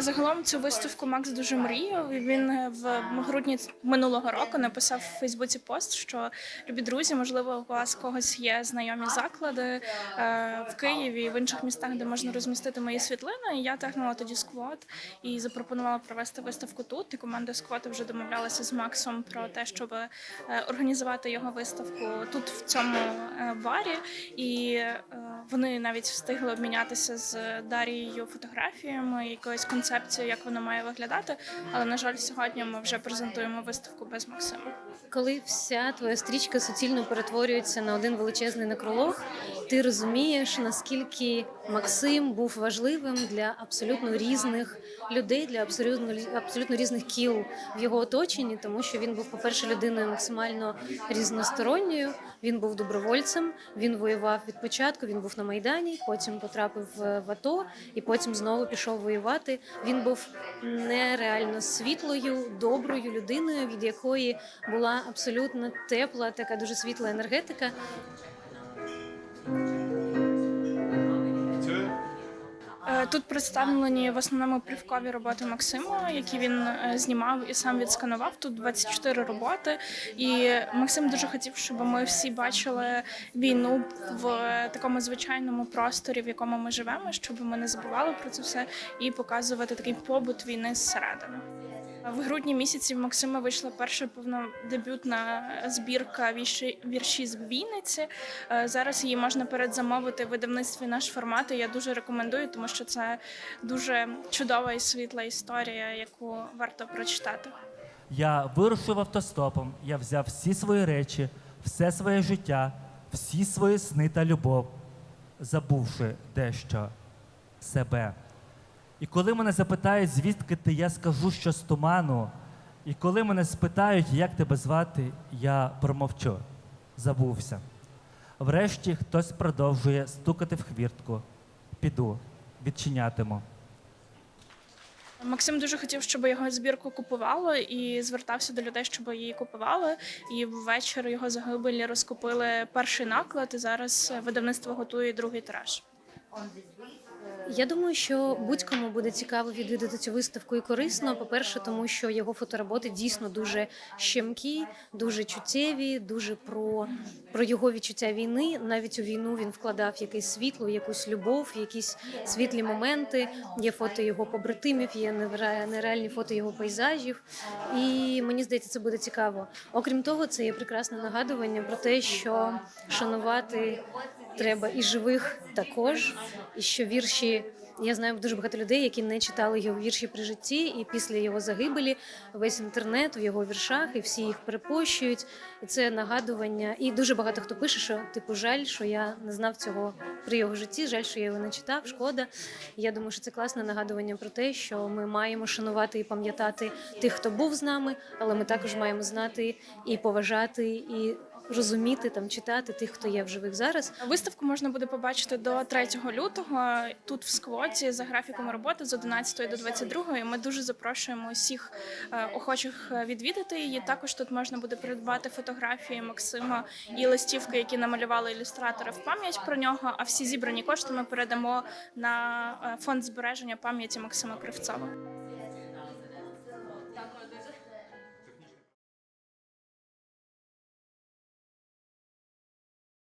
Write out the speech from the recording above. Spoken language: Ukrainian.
Загалом цю виставку Макс дуже мріяв. Він е, в грудні минулого року написав в Фейсбуці пост, що любі друзі, можливо, у вас когось є знайомі заклади е, в Києві і в інших містах, де можна розмістити мої світлини. І я тегнула тоді сквот і запропонувала провести виставку тут. І команда сквоту вже домовлялася з Максом про те, щоб е, організувати його виставку тут, в цьому барі. І вони навіть встигли обмінятися з Дарією фотографіями, якоюсь концепцією, як вона має виглядати. Але на жаль, сьогодні ми вже презентуємо виставку без Максима. Коли вся твоя стрічка суцільно перетворюється на один величезний некролог, ти розумієш, наскільки Максим був важливим для абсолютно різних людей, для абсолютно абсолютно різних кіл в його оточенні, тому що він був, по-перше, людиною максимально різносторонньою. Він був добровольцем, він воював від початку. Він був на майдані, потім потрапив в в АТО і потім знову пішов воювати. Він був нереально світлою, доброю людиною, від якої була абсолютно тепла, така дуже світла енергетика. Тут представлені в основному плівкові роботи Максима, які він е, знімав і сам відсканував. Тут 24 роботи. І Максим дуже хотів, щоб ми всі бачили війну в такому звичайному просторі, в якому ми живемо, щоб ми не забували про це все і показувати такий побут війни зсередини. В грудні місяці в Максима вийшла перша повнодебютна збірка вірші, вірші з Вінниці. Е, Зараз її можна передзамовити в видавництві наш формат. І я дуже рекомендую, тому що це дуже чудова і світла історія, яку варто прочитати. Я вирушив автостопом, я взяв всі свої речі, все своє життя, всі свої сни та любов, забувши дещо себе. І коли мене запитають, звідки ти, я скажу, що з туману. І коли мене спитають, як тебе звати, я промовчу, забувся. Врешті хтось продовжує стукати в хвіртку. Піду, відчинятиму. Максим дуже хотів, щоб його збірку купували, і звертався до людей, щоб її купували. І ввечері його загибелі розкупили перший наклад. І зараз видавництво готує другий тираж. Я думаю, що будь-кому буде цікаво відвідати цю виставку і корисно. По-перше, тому що його фотороботи дійсно дуже щемкі, дуже чуттєві, дуже про, про його відчуття війни. Навіть у війну він вкладав якесь світло, якусь любов, якісь світлі моменти. Є фото його побратимів, є нереа- нереальні фото його пейзажів. І мені здається, це буде цікаво. Окрім того, це є прекрасне нагадування про те, що шанувати треба і живих також, і що вірші. Я знаю дуже багато людей, які не читали його вірші при житті, і після його загибелі весь інтернет в його віршах, і всі їх перепощують. І це нагадування. І дуже багато хто пише, що типу жаль, що я не знав цього при його житті. Жаль, що я його не читав. Шкода. Я думаю, що це класне нагадування про те, що ми маємо шанувати і пам'ятати тих, хто був з нами, але ми також маємо знати і поважати і. Розуміти там читати тих, хто є в живих зараз, Виставку можна буде побачити до 3 лютого тут в сквоті за графіком роботи з 11 до 22. Ми дуже запрошуємо усіх е, охочих е, відвідати її. Також тут можна буде придбати фотографії Максима і листівки, які намалювали ілюстратори в пам'ять про нього. А всі зібрані кошти ми передамо на е, фонд збереження пам'яті Максима Кривцова.